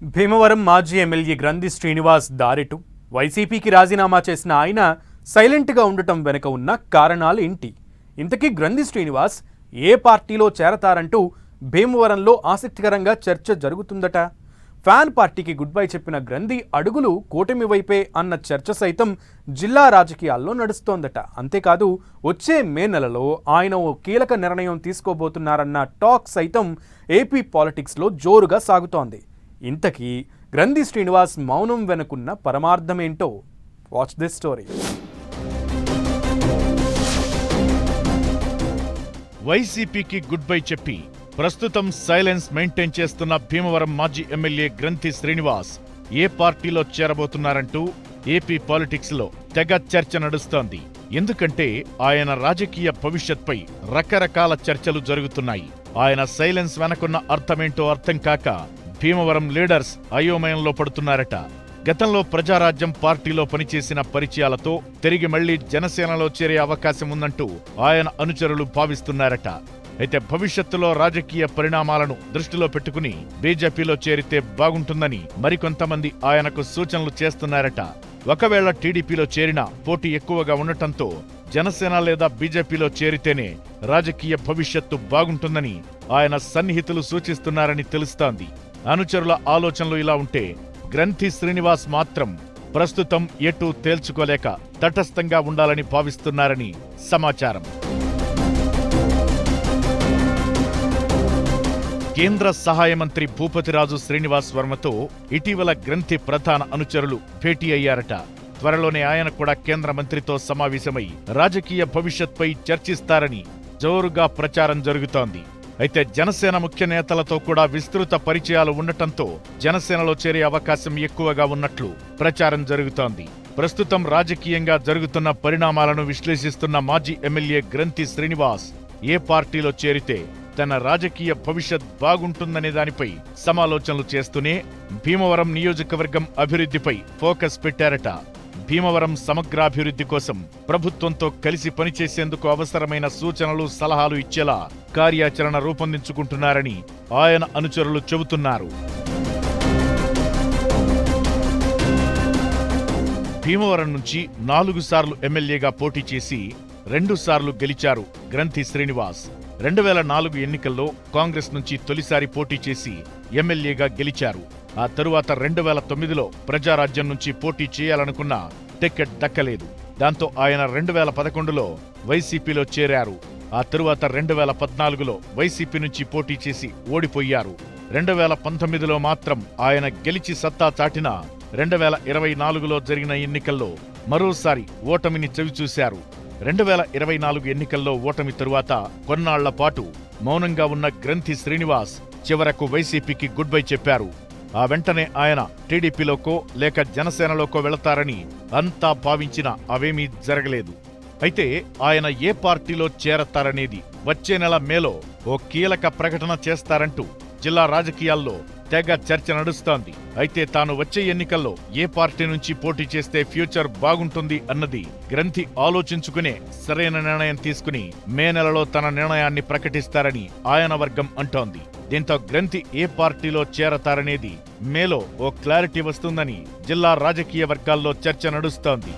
భీమవరం మాజీ ఎమ్మెల్యే గ్రంథి శ్రీనివాస్ దారిటు వైసీపీకి రాజీనామా చేసిన ఆయన సైలెంట్గా ఉండటం వెనుక ఉన్న కారణాలు ఏంటి? ఇంతకీ గ్రంథి శ్రీనివాస్ ఏ పార్టీలో చేరతారంటూ భీమవరంలో ఆసక్తికరంగా చర్చ జరుగుతుందట? ఫ్యాన్ పార్టీకి గుడ్ బై చెప్పిన గ్రంథి అడుగులు కూటమి వైపే అన్న చర్చ సైతం జిల్లా రాజకీయాల్లో నడుస్తోందట. అంతేకాదు వచ్చే మే నెలలో ఆయన ఓ కీలక నిర్ణయం తీసుకోబోతున్నారన్న టాక్ సైతం ఏపీ పాలిటిక్స్లో జోరుగా సాగుతోంది. ఇంతకీ గ్రంథి శ్రీనివాస్ మౌనం వెనుకున్న పరమార్థమేంటో వాచ్ దిస్ స్టోరీ. వైసీపీకి గుడ్ బై చెప్పి ప్రస్తుతం సైలెన్స్ మెయింటైన్ చేస్తున్న భీమవరం మాజీ ఎమ్మెల్యే గ్రంథి శ్రీనివాస్ ఏ పార్టీలో చేరబోతున్నారంటూ ఏపీ పాలిటిక్స్లో తెగ చర్చ నడుస్తోంది. ఎందుకంటే ఆయన రాజకీయ భవిష్యత్పై రకరకాల చర్చలు జరుగుతున్నాయి. ఆయన సైలెన్స్ వెనకున్న అర్థమేంటో అర్థం కాక భీమవరం లీడర్స్ అయోమయంలో పడుతున్నారట. గతంలో ప్రజారాజ్యం పార్టీలో పనిచేసిన పరిచయాలతో తిరిగి మళ్ళీ జనసేనలో చేరే అవకాశం ఉందంటూ ఆయన అనుచరులు భావిస్తున్నారట. అయితే భవిష్యత్తులో రాజకీయ పరిణామాలను దృష్టిలో పెట్టుకుని బీజేపీలో చేరితే బాగుంటుందని మరికొంతమంది ఆయనకు సూచనలు చేస్తున్నారట. ఒకవేళ టీడీపీలో చేరినా పోటీ ఎక్కువగా ఉండటంతో జనసేన లేదా బీజేపీలో చేరితేనే రాజకీయ భవిష్యత్తు బాగుంటుందని ఆయన సన్నిహితులు సూచిస్తున్నారని తెలుస్తోంది. అనుచరుల ఆలోచనలు ఇలా ఉంటే గ్రంథి శ్రీనివాస్ మాత్రం ప్రస్తుతం ఎటూ తేల్చుకోలేక తటస్థంగా ఉండాలని భావిస్తున్నారని సమాచారం. కేంద్ర సహాయ మంత్రి భూపతిరాజు శ్రీనివాస్ వర్మతో ఇటీవల గ్రంథి ప్రధాన అనుచరులు భేటీ అయ్యారట. త్వరలోనే ఆయన కూడా కేంద్ర మంత్రితో సమావేశమై రాజకీయ భవిష్యత్పై చర్చిస్తారని జోరుగా ప్రచారం జరుగుతోంది. అయితే జనసేన ముఖ్య నేతలతో కూడా విస్తృత పరిచయాలు ఉండటంతో జనసేనలో చేరే అవకాశం ఎక్కువగా ఉన్నట్లు ప్రచారం జరుగుతోంది. ప్రస్తుతం రాజకీయంగా జరుగుతున్న పరిణామాలను విశ్లేషిస్తున్న మాజీ ఎమ్మెల్యే గ్రంథి శ్రీనివాస్ ఏ పార్టీలో చేరితే తన రాజకీయ భవిష్యత్ బాగుంటుందనే దానిపై సమాలోచనలు చేస్తూనే భీమవరం నియోజకవర్గం అభివృద్ధిపై ఫోకస్ పెట్టారట. భీమవరం సమగ్రాభివృద్ధి కోసం ప్రభుత్వంతో కలిసి పనిచేసేందుకు అవసరమైన సూచనలు సలహాలు ఇచ్చేలా కార్యాచరణ రూపొందించుకుంటున్నారని ఆయన అనుచరులు చెబుతున్నారు. భీమవరం నుంచి నాలుగు సార్లు ఎమ్మెల్యేగా పోటీ చేసి రెండుసార్లు గెలిచారు గ్రంథి శ్రీనివాస్. రెండు వేల నాలుగు ఎన్నికల్లో కాంగ్రెస్ నుంచి తొలిసారి పోటీ చేసి ఎమ్మెల్యేగా గెలిచారు. ఆ తరువాత రెండు వేల తొమ్మిదిలో ప్రజారాజ్యం నుంచి పోటీ చేయాలనుకున్న టికెట్ దక్కలేదు. దాంతో ఆయన రెండు వేల పదకొండులో వైసీపీలో చేరారు. ఆ తరువాత రెండు వేల పద్నాలుగులో వైసీపీ నుంచి పోటీ చేసి ఓడిపోయారు. రెండు వేల పంతొమ్మిదిలో మాత్రం ఆయన గెలిచి సత్తా చాటిన రెండు వేల ఇరవై నాలుగులో జరిగిన ఎన్నికల్లో మరోసారి ఓటమిని చవిచూశారు. రెండు వేల ఇరవై నాలుగు ఎన్నికల్లో ఓటమి తరువాత కొన్నాళ్ళ పాటు మౌనంగా ఉన్న గ్రంథి శ్రీనివాస్ చివరకు వైసీపీకి గుడ్ బై చెప్పారు. ఆ వెంటనే ఆయన టీడీపీలోకో లేక జనసేనలోకో వెళతారని అంతా భావించినా అవేమీ జరగలేదు. అయితే ఆయన ఏ పార్టీలో చేరతారనేది వచ్చే నెల మేలో ఓ కీలక ప్రకటన చేస్తారంటూ జిల్లా రాజకీయాల్లో తెగ చర్చ నడుస్తోంది. అయితే తాను వచ్చే ఎన్నికల్లో ఏ పార్టీ నుంచి పోటీ చేస్తే ఫ్యూచర్ బాగుంటుంది అన్నది గ్రంథి ఆలోచించుకునే సరైన నిర్ణయం తీసుకుని మే నెలలో తన నిర్ణయాన్ని ప్రకటిస్తారని ఆయన వర్గం అంటోంది. దీంతో గ్రంథి ఏ పార్టీలో చేరతారనేది మేలో ఓ క్లారిటీ వస్తుందని జిల్లా రాజకీయ వర్గాల్లో చర్చ నడుస్తోంది.